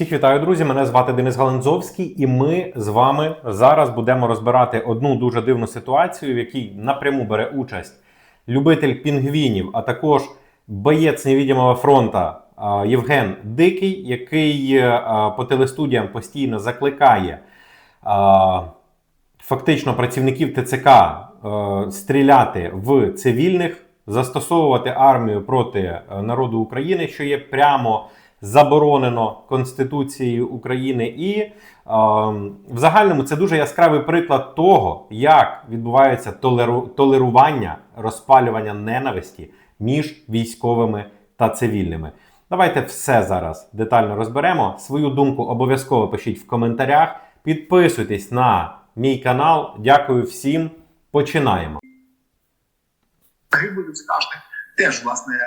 Всіх вітаю, друзі! Мене звати Денис Галанзовський, і ми з вами зараз будемо розбирати одну дуже дивну ситуацію, в якій напряму бере участь любитель пінгвінів, а також боєць невідомого фронта Євген Дикий, який е, по телестудіям постійно закликає фактично працівників ТЦК е, стріляти в цивільних, застосовувати армію проти е, народу України, що є прямо заборонено Конституцією України, і е, в загальному це дуже яскравий приклад того, як відбувається толеру, толерування, розпалювання ненависті між військовими та цивільними. Давайте все зараз детально розберемо. Свою думку обов'язково пишіть в коментарях. Підписуйтесь на мій канал. Дякую всім. Починаємо. загиблих теж власне е,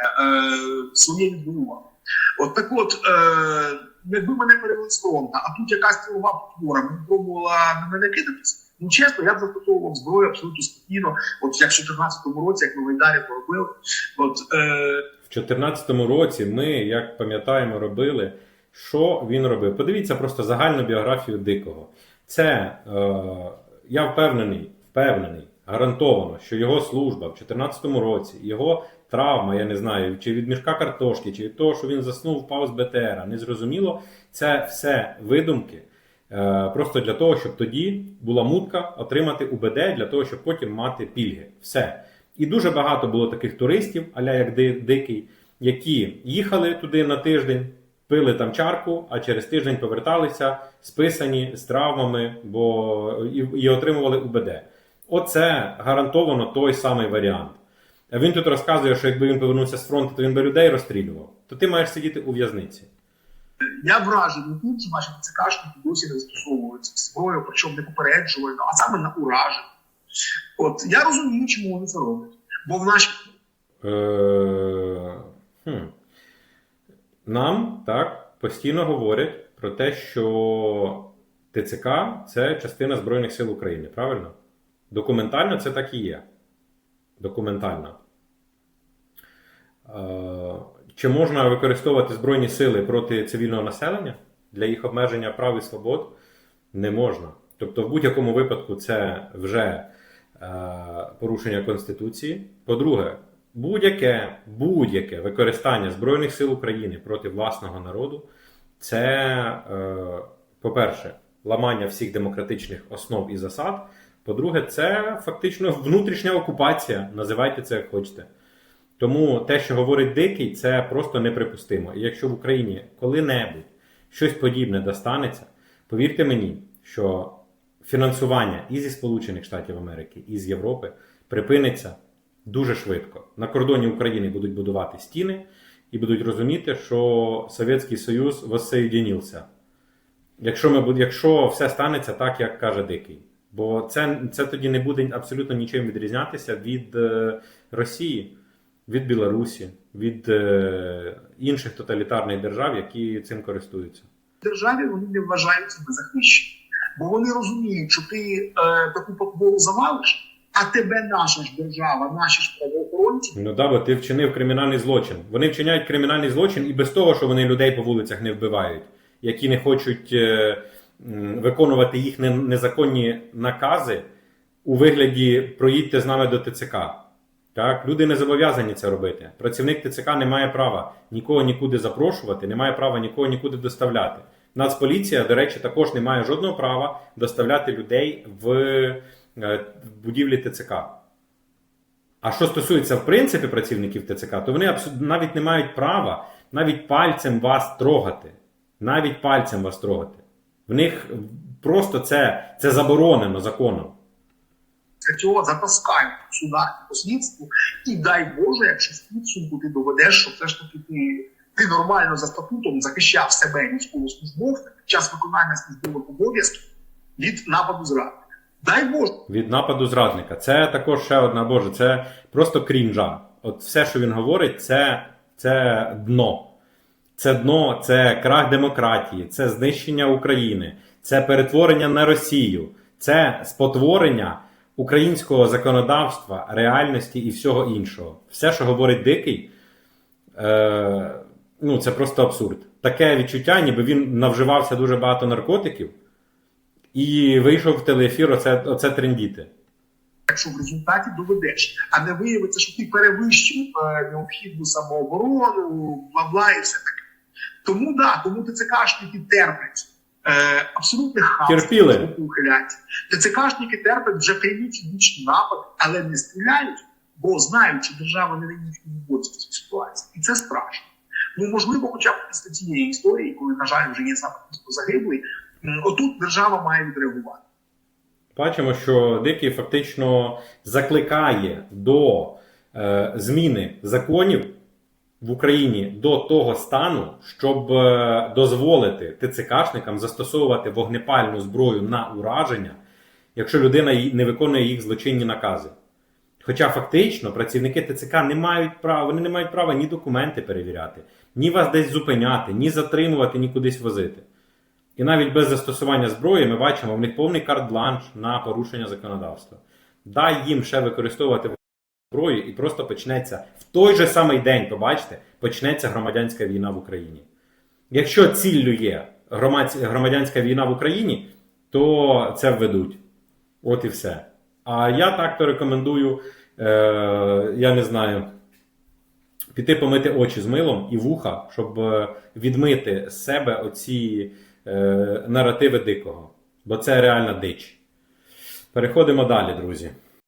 своє відбудував. От так от, е, якби мене перевели з фронту, а тут якась силова потвора пробувала на мене кидатись, ну чесно, я б застосовував зброю абсолютно спокійно. От як в 2014 році, як ми в Айдарі поробили. От, е, В 2014 році ми, як пам'ятаємо, робили. Що він робив? Подивіться просто загальну біографію Дикого. Це е, я впевнений, впевнений, гарантовано, що його служба в 2014 році, його травма, я не знаю, чи від мішка картошки, чи від того, що він заснув, впав з БТРа, незрозуміло. Це все видумки. е, Просто для того, щоб тоді була мутка отримати УБД, для того, щоб потім мати пільги. Все. І дуже багато було таких туристів, аля як дикий, які їхали туди на тиждень, пили там чарку, а через тиждень поверталися списані з травмами, бо і, і отримували УБД. Оце гарантовано той самий варіант. А він тут розказує, що якби він повернувся з фронту, то він би людей розстрілював. То ти маєш сидіти у в'язниці. я вражений тим, що наші ЦКшники досі не застосовують зброю, причому не попереджувально, а саме на ураження. От я розумію, чому вони це роблять. Бо в нашій Е, хм. Нам так постійно говорять про те, що ТЦК це частина Збройних сил України, правильно? Документально це так і є. Документально. Е, Чи можна використовувати Збройні сили проти цивільного населення для їх обмеження прав і свобод? Не можна. Тобто, в будь-якому випадку це вже е, порушення Конституції. По-друге, будь-яке, будь-яке використання Збройних сил України проти власного народу це, е, по-перше, ламання всіх демократичних основ і засад. По-друге, це фактично внутрішня окупація. Називайте це як хочете. Тому те, що говорить Дикий, це просто неприпустимо. І якщо в Україні коли-небудь щось подібне достанеться, повірте мені, що фінансування і зі Сполучених Штатів Америки, і з Європи припиниться дуже швидко. На кордоні України будуть будувати стіни і будуть розуміти, що Совєтський Союз воссоєдинився. Якщо, ми, якщо все станеться так, як каже Дикий. Бо це, це тоді не буде абсолютно нічим відрізнятися від е, Росії, від Білорусі, від е, інших тоталітарних держав, які цим користуються. державі вони не вважають себе захищені. Бо вони розуміють, що ти е, таку потвору завалиш, а тебе наша ж держава, наші ж правоохоронці Ну да, бо ти вчинив кримінальний злочин. Вони вчиняють кримінальний злочин і без того, що вони людей по вулицях не вбивають, які не хочуть е, виконувати їх незаконні накази у вигляді проїдьте з нами до ТЦК. Так, люди не зобов'язані це робити. Працівник ТЦК не має права нікого нікуди запрошувати, не має права нікого нікуди доставляти. Нацполіція, до речі, також не має жодного права доставляти людей в, е, будівлі ТЦК. А що стосується в принципі працівників ТЦК, то вони навіть не мають права навіть пальцем вас трогати. Навіть пальцем вас трогати. В них просто це, це заборонено законом. цього затаскають в судах по слідству, і дай Боже, якщо підсумку ти доведеш, що все ж таки ти, ти нормально за статутом захищав себе військовослужбовця під час виконання службових обов'язків від нападу зрадника. Дай Боже. від нападу зрадника. Це також ще одна Боже, це просто крінжа. От все, що він говорить, це, це дно. Це дно, це крах демократії, це знищення України, це перетворення на Росію, це спотворення українського законодавства, реальності і всього іншого. Все, що говорить Дикий, е, ну, це просто абсурд. таке відчуття, ніби він навживався дуже багато наркотиків і вийшов в телеефір оце, оце трендіти. якщо в результаті доведеш, а не виявиться, що ти перевищив е, необхідну самооборону, бла-бла і все таке. Тому да, тому ТЦКшники терплять. Е, абсолютно хаос, Терпіли. руку ухилять. ТЦКшники терплять вже прямі фізичні напади, але не стріляють, бо знають, що держава не боці в цій ситуації. І це страшно. Ну, можливо, хоча б після цієї історії, коли, на жаль, вже є саме загиблий, отут держава має відреагувати. Бачимо, що Дикий фактично закликає до е, зміни законів в Україні до того стану, щоб е, дозволити ТЦКшникам застосовувати вогнепальну зброю на ураження, якщо людина не виконує їх злочинні накази. Хоча фактично працівники ТЦК не мають права, вони не мають права ні документи перевіряти, ні вас десь зупиняти, ні затримувати, ні кудись возити. І навіть без застосування зброї ми бачимо, в них повний карт-бланш на порушення законодавства. Дай їм ще використовувати зброю, і просто почнеться в той же самий день, побачите, почнеться громадянська війна в Україні. Якщо ціллю є громадянська війна в Україні, то це введуть. От і все. А я так-то рекомендую, е, я не знаю, піти помити очі з милом і вуха, щоб е, відмити з себе оці е, наративи дикого. Бо це реальна дич. Переходимо далі, друзі.